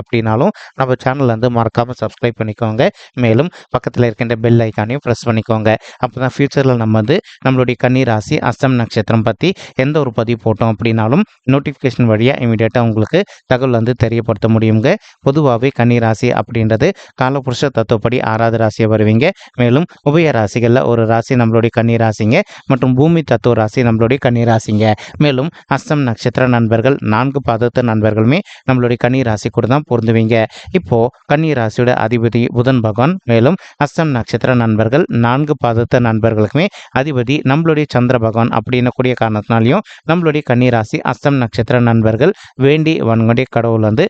அப்படின்னாலும் நம்ம சேனல் வந்து மறக்காமல் சப்ஸ்கிரைப் பண்ணிக்கோங்க. மேலும் பக்கத்தில் இருக்கின்ற பெல் ஐக்கானையும் ப்ரெஸ் பண்ணிக்கோங்க. அப்போ தான் ஃப்யூச்சரில் நம்ம வந்து நம்மளுடைய கன்னிராசி அஸ்தம் நட்சத்திரம் பற்றி எந்த ஒரு பதிவு போட்டோம் அப்படின்னாலும் நோட்டிஃபிகேஷன் வழியாக இமீடியட்டாக உங்களுக்கு தகவல் வந்து தெரியப்படுத்த முடியுங்க. பொதுவாகவே கன்னிராசி அப்படின்றது காலபுருஷ தத்துவப்படி ஆறாவது ராசியை வருவீங்க. மேலும் உபய ராசிகளில் ஒரு ராசி நம்மளுடைய கன்னிராசிங்க மற்றும் பூமி தத்துவ ராசி நம்மளுடைய கன்னிராசிங்க. மேலும் அஸ்தம் நட்சத்திர நண்பர்கள் நான்கு பாதத்து நண்பர்களுமே நம்மளுடைய கன்னிராசி கூட தான் பொருந்துவீங்க. இப்போ கன்னி ராசியோட அதிபதி புதன் பகவான் மேலும் அஸ்தம் நட்சத்திர நண்பர்கள் நான்கு பாதத்த நண்பர்களுக்குமே அதிபதி நம்மளுடைய சந்திர பகவான் அப்படின்னக்கூடிய காரணத்தினாலையும் நம்மளுடைய கன்னி ராசி அஸ்தம் நட்சத்திர நண்பர்கள் வேண்டி வன்கொண்டே கடவுள் வந்து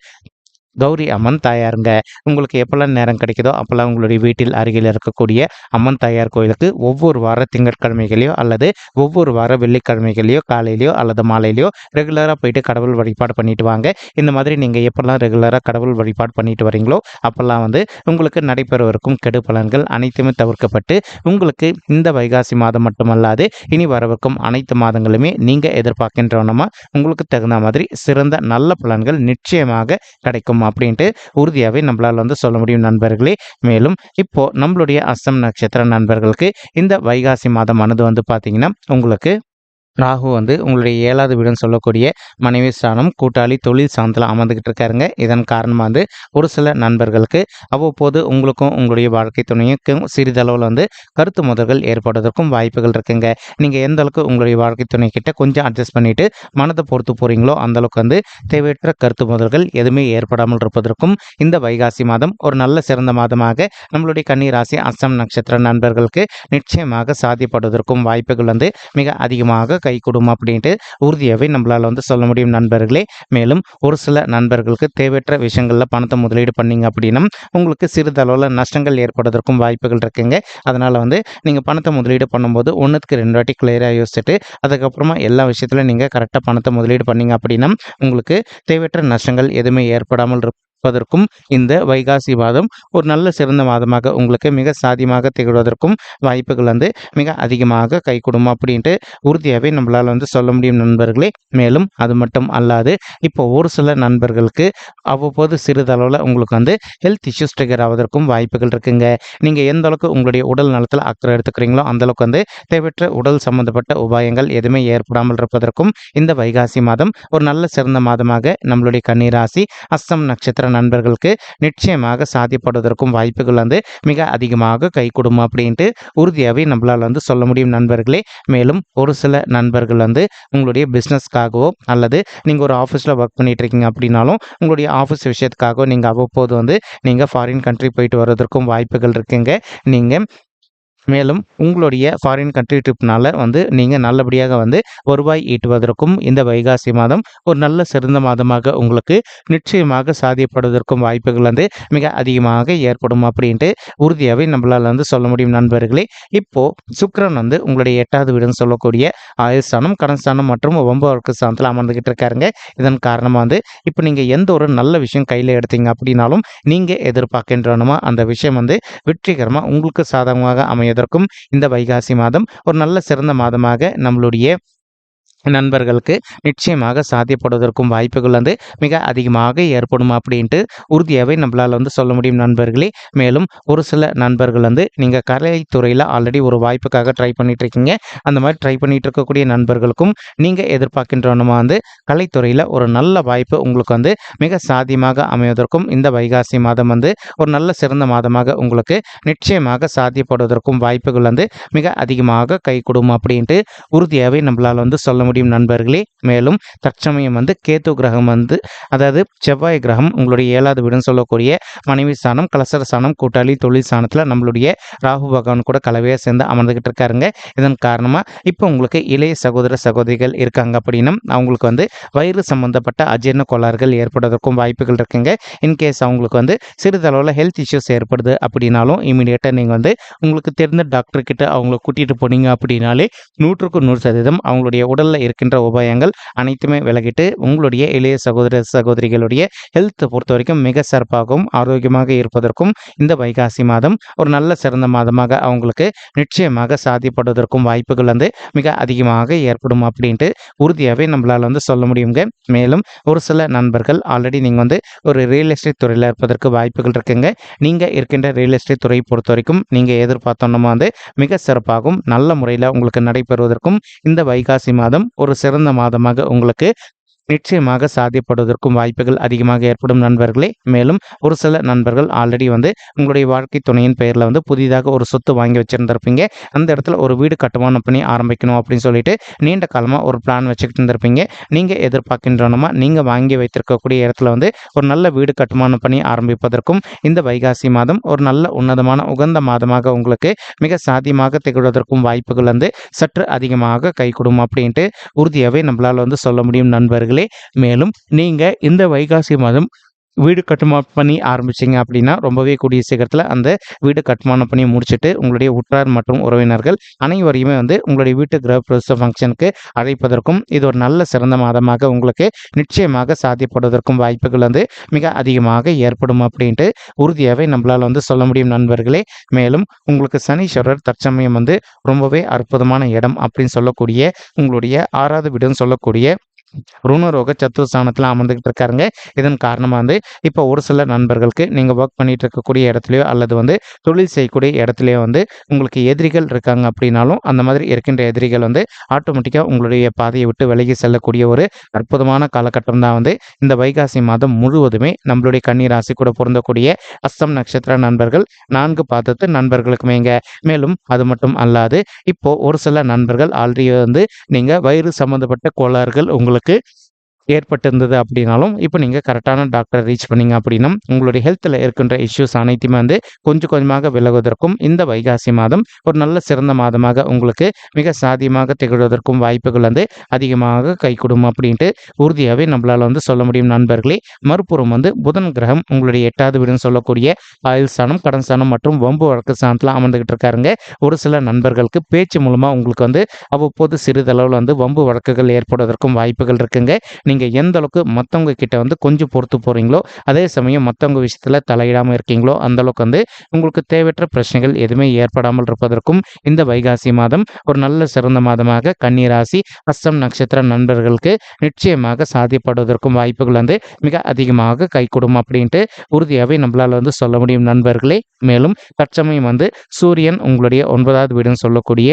கௌரி அம்மன் தாயாருங்க. உங்களுக்கு எப்போல்லாம் நேரம் கிடைக்குதோ அப்போல்லாம் உங்களுடைய வீட்டில் அருகில் இருக்கக்கூடிய அம்மன் தாயார் கோயிலுக்கு ஒவ்வொரு வார திங்கட்கிழமைகளையோ அல்லது ஒவ்வொரு வார வெள்ளிக்கிழமைகளையோ காலையிலையோ அல்லது மாலையிலையோ ரெகுலராக போயிட்டு கடவுள் வழிபாடு பண்ணிட்டு வாங்க. இந்த மாதிரி நீங்கள் எப்போல்லாம் ரெகுலராக கடவுள் வழிபாடு பண்ணிட்டு வரீங்களோ அப்போல்லாம் வந்து உங்களுக்கு நடைபெறவிருக்கும் கெடு பலன்கள் அனைத்துமே தவிர்க்கப்பட்டு உங்களுக்கு இந்த வைகாசி மாதம் மட்டுமல்லாது இனி வரவிருக்கும் அனைத்து மாதங்களுமே நீங்கள் எதிர்பார்க்கின்றவனமா உங்களுக்கு தகுந்த மாதிரி சிறந்த நல்ல பலன்கள் நிச்சயமாக கிடைக்கும் அப்படின்ட்டு உறுதியாகவே நம்மளால் வந்து சொல்ல முடியும் நண்பர்களே. மேலும் இப்போது நம்மளுடைய அஸ்தம் நட்சத்திர நண்பர்களுக்கு இந்த வைகாசி மாதமானது வந்து பார்த்தீங்கன்னா உங்களுக்கு ராகு வந்து உங்களுடைய ஏழாவது வீடுன்னு சொல்லக்கூடிய மனைவி ஸ்தானம் கூட்டாளி தொழில் சார்ந்தில் அமர்ந்துக்கிட்டு இருக்காருங்க. இதன் காரணமாக வந்து ஒரு சில நண்பர்களுக்கு அவ்வப்போது உங்களுக்கும் உங்களுடைய வாழ்க்கை துணைக்கும் சிறிதளவில் வந்து கருத்து முதல்கள் ஏற்படுவதற்கும் வாய்ப்புகள் இருக்குங்க. நீங்கள் எந்த அளவுக்கு உங்களுடைய வாழ்க்கை துணை கிட்ட கொஞ்சம் அட்ஜஸ்ட் பண்ணிட்டு மனதை பொறுத்து போகிறீங்களோ அந்தளவுக்கு வந்து தேவையற்ற கருத்து முதல்கள் எதுவுமே ஏற்படாமல் இருப்பதற்கும் இந்த வைகாசி மாதம் ஒரு நல்ல சிறந்த மாதமாக நம்மளுடைய கன்னி ராசி அஸ்தம் நட்சத்திர நண்பர்களுக்கு நிச்சயமாக சாத்தியப்படுவதற்கும் வாய்ப்புகள் வந்து மிக அதிகமாக கை கொடுமா அப்படின்ட்டு உறுதியாகவே நம்மளால் வந்து சொல்ல முடியும் நண்பர்களே. மேலும் ஒரு சில நண்பர்களுக்கு தேவையற்ற விஷயங்களில் பணத்தை முதலீடு பண்ணீங்க அப்படின்னா உங்களுக்கு சிறிதளவில் நஷ்டங்கள் ஏற்படுவதற்கும் வாய்ப்புகள் இருக்குங்க. அதனால் வந்து நீங்கள் பணத்தை முதலீடு பண்ணும்போது ஒன்றுக்கு ரெண்டு வாட்டி கிளியராக யோசிச்சுட்டு அதுக்கப்புறமா எல்லா விஷயத்துலையும் நீங்கள் கரெக்டாக பணத்தை முதலீடு பண்ணீங்க அப்படின்னா உங்களுக்கு தேவையற்ற நஷ்டங்கள் எதுவுமே ஏற்படாமல் இருப்பதற்கும் இந்த வைகாசி மாதம் ஒரு நல்ல சிறந்த மாதமாக உங்களுக்கு மிக சாதியமாக திகழ்வதற்கும் வாய்ப்புகள் வந்து மிக அதிகமாக கை அப்படின்ட்டு உறுதியாகவே நம்மளால் வந்து சொல்ல முடியும் நண்பர்களே. மேலும் அது மட்டும் அல்லாது இப்போ ஒரு சில நண்பர்களுக்கு அவ்வப்போது சிறிதளவில் உங்களுக்கு வந்து ஹெல்த் இஷ்யூஸ் ட்ரிகர் ஆவதற்கும் வாய்ப்புகள் இருக்குங்க. நீங்கள் எந்த அளவுக்கு உங்களுடைய உடல் நலத்தில் அக்கறை எடுத்துக்கிறீங்களோ அந்த அளவுக்கு வந்து தேவையற்ற உடல் சம்பந்தப்பட்ட உபாயங்கள் எதுவுமே ஏற்படாமல் இருப்பதற்கும் இந்த வைகாசி மாதம் ஒரு நல்ல சிறந்த மாதமாக நம்மளுடைய கன்னிராசி அஸ்தம் நட்சத்திர நண்பர்களுக்கு நிச்சயமாக சாத்தியப்படுவதற்கும் வாய்ப்புகள் வந்து மிக அதிகமாக கை கொடுக்கும் அப்படின்ட்டு உறுதியாகவே நம்மளால் வந்து சொல்ல முடியும் நண்பர்களே. மேலும் ஒரு சில நண்பர்கள் வந்து உங்களுடைய பிஸ்னஸ்க்காகவோ அல்லது நீங்கள் ஒரு ஆஃபீஸில் ஒர்க் பண்ணிட்டு இருக்கீங்க அப்படின்னாலும் உங்களுடைய ஆஃபீஸ் விஷயத்துக்காகவோ நீங்கள் அவ்வப்போது வந்து நீங்கள் ஃபாரின் கண்ட்ரி போயிட்டு வர்றதற்கும் வாய்ப்புகள் இருக்குங்க. நீங்கள் மேலும் உங்களுடைய ஃபாரின் கண்ட்ரி ட்ரிப்னால வந்து நீங்கள் நல்லபடியாக வந்து வருவாய் ஈட்டுவதற்கும் இந்த வைகாசி மாதம் ஒரு நல்ல சிறந்த மாதமாக உங்களுக்கு நிச்சயமாக சாதியப்படுவதற்கும் வாய்ப்புகள் வந்து மிக அதிகமாக ஏற்படும் அப்படின்ட்டு உறுதியாகவே நம்மளால் வந்து சொல்ல முடியும் நண்பர்களே. இப்போ சுக்கரன் வந்து உங்களுடைய எட்டாவது வீடுன்னு சொல்லக்கூடிய ஆயுஸ்தானம் கடன்ஸ்தானம் மற்றும் ஒன்பது ஸ்தானத்தில் அமர்ந்துகிட்டு இருக்காருங்க. இதன் காரணமாக வந்து இப்போ நீங்கள் எந்த ஒரு நல்ல விஷயம் கையில் எடுத்தீங்க அப்படின்னாலும் நீங்கள் எதிர்பார்க்கின்றனமோ அந்த விஷயம் வந்து வெற்றிகரமாக உங்களுக்கு சாதகமாக அமைய அமைவதற்கும் இந்த வைகாசி மாதம் ஒரு நல்ல சிறந்த மாதமாக நம்மளுடைய நண்பர்களுக்கு நிச்சயமாக சாத்தியப்படுவதற்கும் வாய்ப்புகள் வந்து மிக அதிகமாக ஏற்படும் அப்படின்ட்டு உறுதியாகவே நம்மளால் வந்து சொல்ல முடியும் நண்பர்களே. மேலும் ஒரு சில நண்பர்கள் வந்து நீங்கள் கலைத்துறையில் ஆல்ரெடி ஒரு வாய்ப்புக்காக ட்ரை பண்ணிட்டு இருக்கீங்க அந்த மாதிரி ட்ரை பண்ணிட்டு இருக்கக்கூடிய நண்பர்களுக்கும் நீங்கள் எதிர்பார்க்கின்றனமா வந்து கலைத்துறையில் ஒரு நல்ல வாய்ப்பு உங்களுக்கு வந்து மிக சாத்தியமாக அமைவதற்கும் இந்த வைகாசி மாதம் வந்து ஒரு நல்ல சிறந்த மாதமாக உங்களுக்கு நிச்சயமாக சாத்தியப்படுவதற்கும் வாய்ப்புகள் வந்து மிக அதிகமாக கை கொடுக்கும் அப்படின்ட்டு உறுதியாகவே நம்மளால் வந்து சொல்ல முடியும். முடியும் நண்பர்களே. மேலும் தற்சமயம் வந்து கேத்து கிரகம் வந்து அதாவது செவ்வாய் கிரகம் உங்களுடைய ஏழாவது வீடுன்னு சொல்லக்கூடிய மனைவி ஸ்தானம் கலசர ஸ்தானம் கூட்டாளி தொழில் ஸ்தானத்தில் நம்மளுடைய ராகு பகவான் கூட கலவையாக சேர்ந்து அமர்ந்துக்கிட்டு இருக்காருங்க. இதன் காரணமாக இப்போ உங்களுக்கு இளைய சகோதர சகோதரிகள் இருக்காங்க அப்படின்னா அவங்களுக்கு வந்து வயிறு சம்பந்தப்பட்ட அஜீர்ண கோளாறுகள் ஏற்படுவதற்கும் வாய்ப்புகள் இருக்குங்க. இன்கேஸ் அவங்களுக்கு வந்து சிறிதளவில் ஹெல்த் இஷ்யூஸ் ஏற்படுது அப்படின்னாலும் இமீடியட்டாக நீங்கள் வந்து உங்களுக்கு தெரிந்த டாக்டர்கிட்ட அவங்கள கூட்டிகிட்டு போனீங்க அப்படின்னாலே நூற்றுக்கு நூறு சதவீதம் அவங்களுடைய உடலில் இருக்கின்ற உபாயங்கள் அனைத்துமே விலகிட்டு உங்களுடைய இளைய சகோதர சகோதரிகளுடைய ஹெல்த்தை பொறுத்த வரைக்கும் மிக சிறப்பாகவும் ஆரோக்கியமாக இருப்பதற்கும் இந்த வைகாசி மாதம் ஒரு நல்ல சிறந்த மாதமாக அவங்களுக்கு நிச்சயமாக சாதிப்படுவதற்கும் வாய்ப்புகள் வந்து மிக அதிகமாக ஏற்படும் அப்படின்ட்டு உறுதியாகவே நம்மளால் வந்து சொல்ல முடியுங்க. மேலும் ஒரு சில நண்பர்கள் ஆல்ரெடி நீங்கள் வந்து ஒரு ரியல் எஸ்டேட் துறையில் இருப்பதற்கு வாய்ப்புகள் இருக்குங்க. நீங்கள் இருக்கின்ற ரியல் எஸ்டேட் துறையை பொறுத்த வரைக்கும் நீங்கள் எதிர்பார்த்தோன்னா வந்து மிக சிறப்பாகவும் நல்ல முறையில் உங்களுக்கு நடைபெறுவதற்கும் இந்த வைகாசி மாதம் ஒரு சிறந்த மாதமாக உங்களுக்கு நிச்சயமாக சாத்தியப்படுவதற்கும் வாய்ப்புகள் அதிகமாக ஏற்படும் நண்பர்களே. மேலும் ஒரு சில நண்பர்கள் ஆல்ரெடி வந்து உங்களுடைய வாழ்க்கை துணையின் பெயரில் வந்து புதிதாக ஒரு சொத்து வாங்கி வச்சுருந்துருப்பீங்க. அந்த இடத்துல ஒரு வீடு கட்டுமானம் பண்ணி ஆரம்பிக்கணும் அப்படின்னு சொல்லிட்டு நீண்ட காலமாக ஒரு பிளான் வச்சுக்கிட்டு இருந்திருப்பீங்க. நீங்கள் எதிர்பார்க்கின்றனமா நீங்கள் வாங்கி வைத்திருக்கக்கூடிய இடத்துல வந்து ஒரு நல்ல வீடு கட்டுமானம் பண்ணி ஆரம்பிப்பதற்கும் இந்த வைகாசி மாதம் ஒரு நல்ல உன்னதமான உகந்த மாதமாக உங்களுக்கு மிக சாத்தியமாக திகழ்வதற்கும் வாய்ப்புகள் வந்து சற்று அதிகமாக கை அப்படின்ட்டு உறுதியாகவே நம்மளால் வந்து சொல்ல முடியும் நண்பர்கள். மேலும் நீங்கள் இந்த வைகாசி மாதம் வீடு கட்டுமானம் பண்ணி ஆரம்பிச்சிங்க அப்படின்னா ரொம்பவே கூடிய சீக்கிரத்தில் அந்த வீடு கட்டுமானம் பண்ணி முடிச்சுட்டு உங்களுடைய உற்றார் மற்றும் உறவினர்கள் அனைவரையுமே வந்து உங்களுடைய வீட்டு கிரகப்பிரவேச ஃபங்க்ஷனுக்கு அழைப்பதற்கும் இது ஒரு நல்ல சிறந்த மாதமாக உங்களுக்கு நிச்சயமாக சாத்தியப்படுவதற்கும் வாய்ப்புகள் வந்து மிக அதிகமாக ஏற்படும் அப்படின்ட்டு உறுதியாகவே நம்மளால் வந்து சொல்ல முடியும் நண்பர்களே. மேலும் உங்களுக்கு சனீஸ்வரர் தற்சமயம் வந்து ரொம்பவே அற்புதமான இடம் அப்படின்னு சொல்லக்கூடிய உங்களுடைய ஆறாவது வீடுன்னு சொல்லக்கூடிய ருணரோக சத்துவஸ்தானத்தில் அமர்ந்துக்கிட்டு இருக்காருங்க இதன் காரணமாக வந்து இப்போ ஒரு சில நண்பர்களுக்கு நீங்கள் ஒர்க் பண்ணிட்டு இருக்கக்கூடிய இடத்துலையோ அல்லது வந்து தொழில் செய்யக்கூடிய இடத்துலையோ வந்து உங்களுக்கு எதிரிகள் இருக்காங்க அப்படின்னாலும் அந்த மாதிரி இருக்கின்ற எதிரிகள் வந்து ஆட்டோமேட்டிக்காக உங்களுடைய பாதையை விட்டு விலகி செல்லக்கூடிய ஒரு அற்புதமான காலகட்டம் தான் வந்து இந்த வைகாசி மாதம் முழுவதுமே நம்மளுடைய கன்னி ராசி கூட பொருந்தக்கூடிய அஸ்தம் நட்சத்திர நண்பர்கள் நான்கு பாதத்து நண்பர்களுக்குமேங்க மேலும் அது மட்டும் அல்லாது இப்போ ஒரு சில நண்பர்கள் ஆல்ரெடி வந்து நீங்கள் வயிறு சம்மந்தப்பட்ட கோளாறுகள் உங்களுக்கு qué? ஏற்பட்டிருந்தது அப்படின்னாலும் இப்போ நீங்கள் கரெக்டான டாக்டரை ரீச் பண்ணீங்க அப்படின்னா உங்களுடைய ஹெல்த்தில் இருக்கின்ற இஷ்யூஸ் அனைத்துமே வந்து கொஞ்சம் கொஞ்சமாக விலகுவதற்கும் இந்த வைகாசி மாதம் ஒரு நல்ல சிறந்த மாதமாக உங்களுக்கு மிக சாதியமாக திகழ்வதற்கும் வாய்ப்புகள் வந்து அதிகமாக கை கொடுக்கும் அப்படின்ட்டு உறுதியாகவே நம்மளால் வந்து சொல்ல முடியும் நண்பர்களே. மறுபுறம் வந்து புதன் கிரகம் உங்களுடைய எட்டாவது வீடுன்னு சொல்லக்கூடிய ஆயுள் ஸ்தானம் கடன் ஸ்தானம் மற்றும் வம்பு வழக்கு ஸ்தானத்தில் அமர்ந்துகிட்டு இருக்காருங்க. ஒரு சில நண்பர்களுக்கு பேச்சு மூலமாக உங்களுக்கு வந்து அவ்வப்போது சிறிதளவில் வந்து வம்பு வழக்குகள் ஏற்படுவதற்கும் வாய்ப்புகள் இருக்குங்க. நீங்கள் எந்த அளவுக்கு மற்றவங்க கிட்ட வந்து கொஞ்சம் பொறுத்து போகிறீங்களோ அதே சமயம் மற்றவங்க விஷயத்தில் தலையிடாமல் இருக்கீங்களோ அந்த அளவுக்கு வந்து உங்களுக்கு தேவையற்ற பிரச்சனைகள் எதுவுமே ஏற்படாமல் இருப்பதற்கும் இந்த வைகாசி மாதம் ஒரு நல்ல சிறந்த மாதமாக கன்னிராசி அஸ்தம் நட்சத்திர நண்பர்களுக்கு நிச்சயமாக சாத்தியப்படுவதற்கும் வாய்ப்புகள் வந்து மிக அதிகமாக கைகூடும் அப்படின்ட்டு உறுதியாகவே நம்மளால் வந்து சொல்ல முடியும் நண்பர்களே. மேலும் தற்சமயம் வந்து சூரியன் உங்களுடைய ஒன்பதாவது வீடுன்னு சொல்லக்கூடிய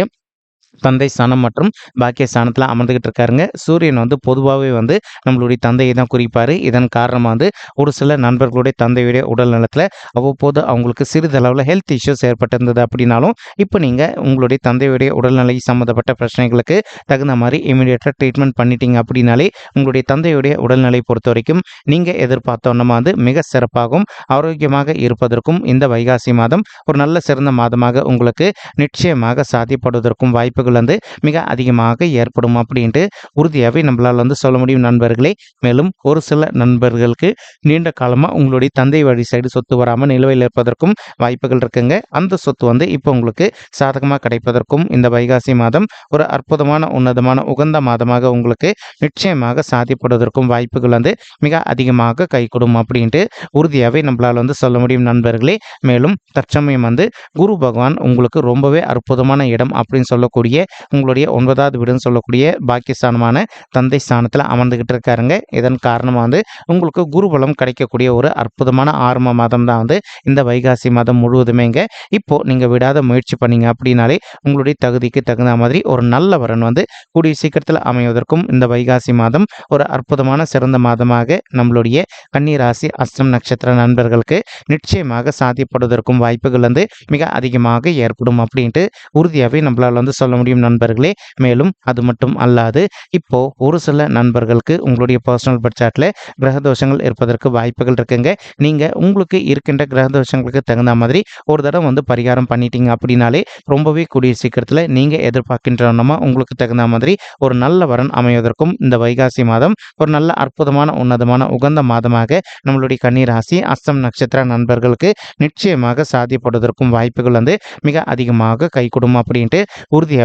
தந்தை ஸ்தானம் மற்றும் பாக்கிய ஸ்தானத்தில் அமர்ந்துக்கிட்டு இருக்காருங்க. சூரியன் வந்து பொதுவாகவே வந்து நம்மளுடைய தந்தையை தான் குறிப்பார். இதன் காரணமாக வந்து ஒரு சில நண்பர்களுடைய தந்தையுடைய உடல் நலத்தில் அவ்வப்போது அவங்களுக்கு சிறிதளவில் ஹெல்த் இஷ்யூஸ் ஏற்பட்டிருந்தது அப்படின்னாலும் இப்போ நீங்கள் உங்களுடைய தந்தையுடைய உடல்நிலை சம்மந்தப்பட்ட பிரச்சனைகளுக்கு தகுந்த மாதிரி இமீடியட்டாக ட்ரீட்மெண்ட் பண்ணிட்டீங்க அப்படின்னாலே உங்களுடைய தந்தையுடைய உடல்நிலை பொறுத்த வரைக்கும் நீங்கள் எதிர்பார்த்தோன்னா வந்து மிக சிறப்பாகவும் ஆரோக்கியமாக இருப்பதற்கும் இந்த வைகாசி மாதம் ஒரு நல்ல சிறந்த மாதமாக உங்களுக்கு நிச்சயமாக சாத்தியப்படுவதற்கும் வாய்ப்புகள் வந்து மிக அதிகமாக ஏற்படும் அப்படின்ட்டு உறுதியாகவே நம்மளால் வந்து சொல்ல முடியும் நண்பர்களே. மேலும் ஒரு சில நண்பர்களுக்கு நீண்ட காலமாக உங்களுடைய தந்தை வழி சைடு சொத்து வராமல் நிலுவையில் இருப்பதற்கும் வாய்ப்புகள் இருக்குங்க. அந்த சொத்து வந்து இப்போ உங்களுக்கு சாதகமாக கிடைப்பதற்கும் இந்த வைகாசி மாதம் ஒரு அற்புதமான உன்னதமான உகந்த மாதமாக உங்களுக்கு நிச்சயமாக சாதிப்படுவதற்கும் வாய்ப்புகள் வந்து மிக அதிகமாக கை கொடும் அப்படின்ட்டு உறுதியாகவே நம்மளால் வந்து சொல்ல முடியும் நண்பர்களே. மேலும் தற்சமயம் வந்து குரு பகவான் உங்களுக்கு ரொம்பவே அற்புதமான இடம் அப்படின்னு சொல்லக்கூடிய உங்களுடைய ஒன்பதாவது வீடுன்னு சொல்லக்கூடிய பாக்கியஸ்தானமான தந்தை ஸ்தானத்தில் அமர்ந்துக்கிட்டு இருக்காருங்க. இதன் காரணமாக வந்து உங்களுக்கு குருபலம் கிடைக்கக்கூடிய ஒரு அற்புதமான ஆரம்ப மாதம் தான் வந்து இந்த வைகாசி மாதம் முழுவதுமேங்க. இப்போது நீங்கள் விடாத முயற்சி பண்ணீங்க அப்படின்னாலே உங்களுடைய தகுதிக்கு தகுந்த மாதிரி ஒரு நல்ல வரன் வந்து கூடிய சீக்கிரத்தில் அமைவதற்கும் இந்த வைகாசி மாதம் ஒரு அற்புதமான சிறந்த மாதமாக நம்மளுடைய கன்னிராசி அஸ்தம் நட்சத்திர நண்பர்களுக்கு நிச்சயமாக சாத்தியப்படுவதற்கும் வாய்ப்புகள் வந்து மிக அதிகமாக ஏற்படும் அப்படின்ட்டு உறுதியாகவே நம்மளால் வந்து சொல்ல முடியும் நண்பர்களே. மேலும் அது மட்டும் அல்லாது இப்போ ஒரு சில நண்பர்களுக்கு உங்களுடைய பர்சனல் பட்ஜெட்டில் கிரகதோஷங்கள் இருப்பதற்கு வாய்ப்புகள் இருக்குங்க. நீங்கள் உங்களுக்கு இருக்கின்ற கிரகதோஷங்களுக்கு தகுந்த மாதிரி ஒரு தடவை வந்து பரிகாரம் பண்ணிட்டீங்க அப்படின்னாலே ரொம்பவே கூடிய சீக்கிரத்தில் நீங்கள் எதிர்பார்க்கின்றனமா உங்களுக்கு தகுந்த மாதிரி ஒரு நல்ல வரன் அமைவதற்கும் இந்த வைகாசி மாதம் ஒரு நல்ல அற்புதமான உன்னதமான உகந்த மாதமாக நம்மளுடைய கன்னிராசி அஸ்தம் நட்சத்திர நண்பர்களுக்கு நிச்சயமாக சாத்தியப்படுவதற்கும் வாய்ப்புகள் வந்து மிக அதிகமாக கை அப்படின்ட்டு அப்படின்ட்டு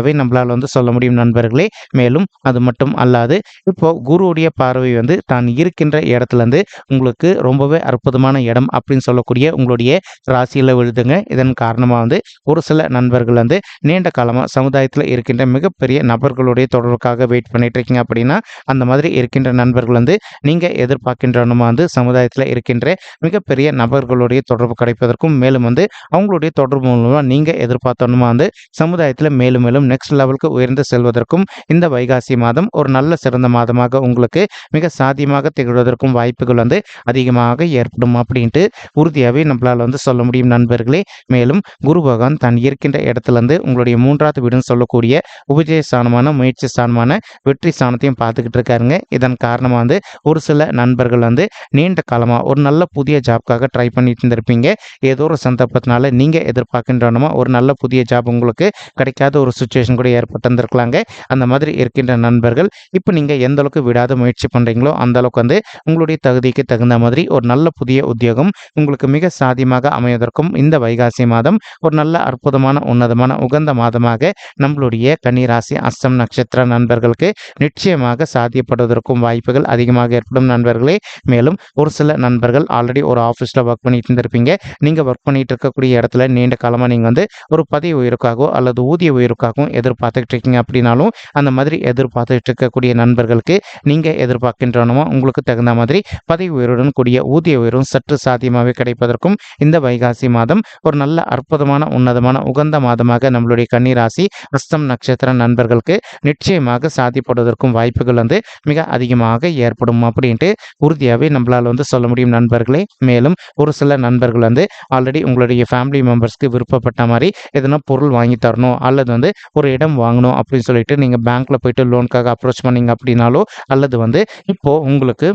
உறுதியாகவே நம்மளால் வந்து சொல்ல முடியும் நண்பர்களே. மேலும் அது மட்டும் அல்லாது இப்போ குருவுடைய பார்வை வந்து தான் இருக்கின்ற இடத்துலேருந்து உங்களுக்கு ரொம்பவே அற்புதமான இடம் அப்படின்னு சொல்லக்கூடிய உங்களுடைய ராசியில் விழுதுங்க. இதன் காரணமாக வந்து ஒரு சில நண்பர்கள் வந்து நீண்ட காலமாக சமுதாயத்தில் இருக்கின்ற மிகப்பெரிய நபர்களுடைய தொடர்புக்காக வெயிட் பண்ணிட்டு இருக்கீங்க அப்படின்னா அந்த மாதிரி இருக்கின்ற நண்பர்கள் வந்து நீங்கள் எதிர்பார்க்கின்றனமா வந்து சமுதாயத்தில் இருக்கின்ற மிகப்பெரிய நபர்களுடைய தொடர்பு கிடைப்பதற்கும் மேலும் வந்து அவங்களுடைய தொடர்பு மூலமாக நீங்கள் எதிர்பார்த்தனுமா வந்து சமுதாயத்தில் மேலும் மேலும் நெக்ஸ்ட் லெவலுக்கு உயர்ந்து செல்வதற்கும் இந்த வைகாசி மாதம் ஒரு நல்ல சிறந்த மாதமாக உங்களுக்கு மிக சாத்தியமாக திகழ்வதற்கும் வாய்ப்புகள் வந்து அதிகமாக ஏற்படும் அப்படின்ட்டு உறுதியாகவே நம்மளால் வந்து சொல்ல முடியும் நண்பர்களே. மேலும் குரு பகவான் தான் இருக்கின்ற இடத்துலேருந்து உங்களுடைய மூன்றாவது வீடுன்னு சொல்லக்கூடிய உபஜய ஸ்தானமான முயற்சி ஸ்தானமான வெற்றி ஸ்தானத்தையும் பார்த்துக்கிட்டு இருக்காருங்க. இதன் காரணமாக வந்து ஒரு சில நண்பர்கள் வந்து நீண்ட காலமாக ஒரு நல்ல புதிய ஜாப்காக ட்ரை பண்ணிட்டு இருந்திருப்பீங்க. ஏதோ ஒரு சந்தர்ப்பத்தினால நீங்கள் எதிர்பார்க்கின்றனமா ஒரு நல்ல புதிய ஜாப் உங்களுக்கு கிடைக்காத ஒரு சுச்சுவேஷன் கூட ஏற்பட்டிருந்திருக்கலாங்க அந்த மாதிரி இருக்கின்ற நண்பர்கள் இப்போ நீங்கள் எந்த அளவுக்கு விடாத முயற்சி பண்ணுறீங்களோ அந்த அளவுக்கு வந்து உங்களுடைய தகுதிக்கு தகுந்த மாதிரி ஒரு நல்ல புதிய உத்தியோகம் உங்களுக்கு மிக சாதியமாக அமைவதற்கும் இந்த வைகாசி மாதம் ஒரு நல்ல அற்புதமான உன்னதமான உகந்த மாதமாக நம்மளுடைய கன்னிராசி அஸ்தம் நட்சத்திர நண்பர்களுக்கு நிச்சயமாக சாத்தியப்படுவதற்கும் வாய்ப்புகள் அதிகமாக ஏற்படும் நண்பர்களே. மேலும் ஒரு சில நண்பர்கள் ஆல்ரெடி ஒரு ஆஃபீஸில் ஒர்க் பண்ணிட்டு இருந்திருப்பீங்க. நீங்கள் ஒர்க் பண்ணிட்டு இருக்கக்கூடிய இடத்துல நீண்ட காலமாக நீங்கள் வந்து ஒரு பதவி உயிருக்காகவோ அல்லது ஊதிய உயிருக்காகவும் எதிர்பார்த்துக்கிட்டு இருக்கீங்க அப்படின்னாலும் அந்த மாதிரி எதிர்பார்த்துட்டு இருக்கக்கூடிய நண்பர்களுக்கு நீங்கள் எதிர்பார்க்கின்றனமோ உங்களுக்கு தகுந்த மாதிரி பதவி உயருடன் கூடிய ஊதிய உயரும் சற்று சாத்தியமாகவே கிடைப்பதற்கும் இந்த வைகாசி மாதம் ஒரு நல்ல அற்புதமான உன்னதமான உகந்த மாதமாக நம்மளுடைய கன்னிராசி அஸ்தம் நட்சத்திர நண்பர்களுக்கு நிச்சயமாக சாத்தியப்படுவதற்கும் வாய்ப்புகள் வந்து மிக அதிகமாக ஏற்படும் அப்படின்ட்டு உறுதியாகவே நம்மளால் வந்து சொல்ல முடியும் நண்பர்களே. மேலும் ஒரு சில நண்பர்கள் வந்து ஆல்ரெடி உங்களுடைய ஃபேமிலி மெம்பர்ஸ்க்கு விருப்பப்பட்ட மாதிரி எதனா பொருள் வாங்கி தரணும் அல்லது வந்து ஒரு இடம் வாங்கணும் அப்படின்னு சொல்லிட்டு நீங்கள் பேங்க்கில் போயிட்டு லோனுக்காக அப்ரோச் பண்ணீங்க அப்படின்னாலோ அல்லது வந்து இப்போது உங்களுக்கு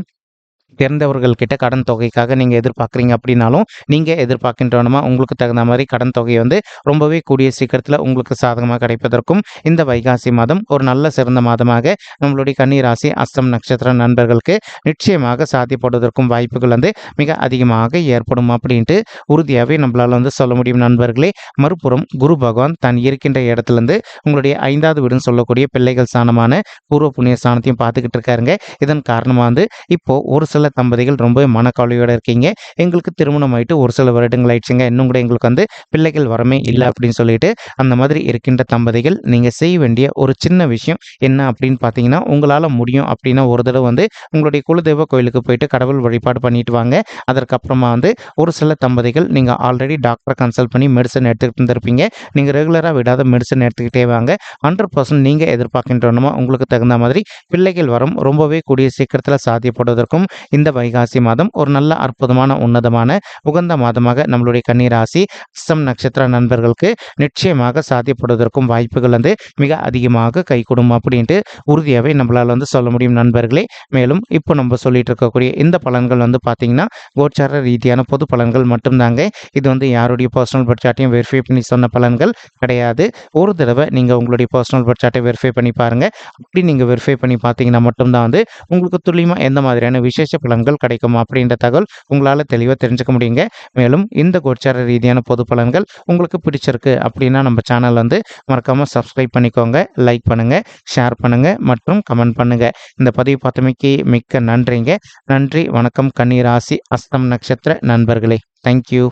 தெரிந்தவர்கள் கிட்ட கடன் தொகைக்காக நீங்கள் எதிர்பார்க்குறீங்க அப்படின்னாலும் நீங்கள் எதிர்பார்க்கின்றனமா உங்களுக்கு தகுந்த மாதிரி கடன் தொகை வந்து ரொம்பவே கூடிய சீக்கிரத்தில் உங்களுக்கு சாதகமாக கிடைப்பதற்கும் இந்த வைகாசி மாதம் ஒரு நல்ல சிறந்த மாதமாக நம்மளுடைய கன்னிராசி அஸ்தம் நட்சத்திர நண்பர்களுக்கு நிச்சயமாக சாத்தியப்படுவதற்கும் வாய்ப்புகள் வந்து மிக அதிகமாக ஏற்படும் அப்படின்ட்டு உறுதியாகவே நம்மளால் வந்து சொல்ல முடியும் நண்பர்களே. மறுபுறம் குரு பகவான் தான் இருக்கின்ற இடத்துலேருந்து உங்களுடைய ஐந்தாவது வீடுன்னு சொல்லக்கூடிய பிள்ளைகள் ஸ்தானமான பூர்வ புண்ணிய ஸ்தானத்தையும் பார்த்துக்கிட்டு இருக்காருங்க. இதன் காரணமாக வந்து இப்போ ஒரு சில தம்பதிகள் ரொம்பவே மனக்கவலையோடு இருக்கீங்க. எங்களுக்கு திருமணம் ஆயிட்டு ஒரு சில வருடங்கள் ஆயிடுச்சுங்க. இன்னும் கூட எங்களுக்கு வந்து பிள்ளைகள் வரமே இல்லை அப்படின்னு சொல்லிட்டு அந்த மாதிரி இருக்கின்ற தம்பதிகள் நீங்கள் செய்ய வேண்டிய ஒரு சின்ன விஷயம் என்ன அப்படின்னு பார்த்தீங்கன்னா உங்களால் முடியும் அப்படின்னா ஒரு தடவை வந்து உங்களுடைய குலதெய்வ கோயிலுக்கு போயிட்டு கடவுள் வழிபாடு பண்ணிட்டு வாங்க. அதற்கப்புறமா வந்து ஒரு சில தம்பதிகள் நீங்கள் ஆல்ரெடி டாக்டரை கன்சல்ட் பண்ணி மெடிசன் எடுத்துக்கிட்டு இருந்திருப்பீங்க. நீங்கள் ரெகுலராக விடாத மெடிசன் எடுத்துக்கிட்டே வாங்க. ஹண்ட்ரட் பர்சன்ட் நீங்கள் எதிர்பார்க்கின்றனமோ உங்களுக்கு தகுந்த மாதிரி பிள்ளைகள் வரும் ரொம்பவே கூடிய சீக்கிரத்தில் சாத்தியப்படுவதற்கும் இந்த வைகாசி மாதம் ஒரு நல்ல அற்புதமான உன்னதமான உகந்த மாதமாக நம்மளுடைய கன்னிராசி அஸ்தம் நட்சத்திர நண்பர்களுக்கு நிச்சயமாக சாத்தியப்படுவதற்கும் வாய்ப்புகள் வந்து மிக அதிகமாக கைகூடும் அப்படின்ட்டு உறுதியாகவே நம்மளால் வந்து சொல்ல முடியும் நண்பர்களே. மேலும் இப்போ நம்ம சொல்லிட்டு இருக்கக்கூடிய இந்த பலன்கள் வந்து பார்த்தீங்கன்னா கோச்சார ரீதியான பொது பலன்கள் மட்டும்தாங்க. இது வந்து யாருடைய பர்சனல் பட்சாட்டையும் வெரிஃபை பண்ணி சொன்ன பலன்கள் கிடையாது. ஒரு தடவை நீங்கள் உங்களுடைய பர்சனல் பட்சாட்டை வெரிஃபை பண்ணி பாருங்கள் அப்படி நீங்கள் வெரிஃபை பண்ணி பார்த்தீங்கன்னா மட்டும்தான் வந்து உங்களுக்கு துல்லியமாக எந்த மாதிரியான விசேஷ பலன்கள் கிடைக்கும் அப்படின்ற தகவல் உங்களால் தெளிவாக தெரிஞ்சுக்க முடியுங்க. மேலும் இந்த கோச்சார ரீதியான பொது பலன்கள் உங்களுக்கு பிடிச்சிருக்கு அப்படின்னா நம்ம சேனல் வந்து மறக்காமல் சப்ஸ்கிரைப் பண்ணிக்கோங்க லைக் பண்ணுங்கள் ஷேர் பண்ணுங்கள் மற்றும் கமெண்ட் பண்ணுங்கள் இந்த பதிவு பார்த்தமைக்கு மிக்க நன்றிங்க. நன்றி வணக்கம் கன்னிராசி அஸ்தம் நட்சத்திர நண்பர்களே. தேங்க்யூ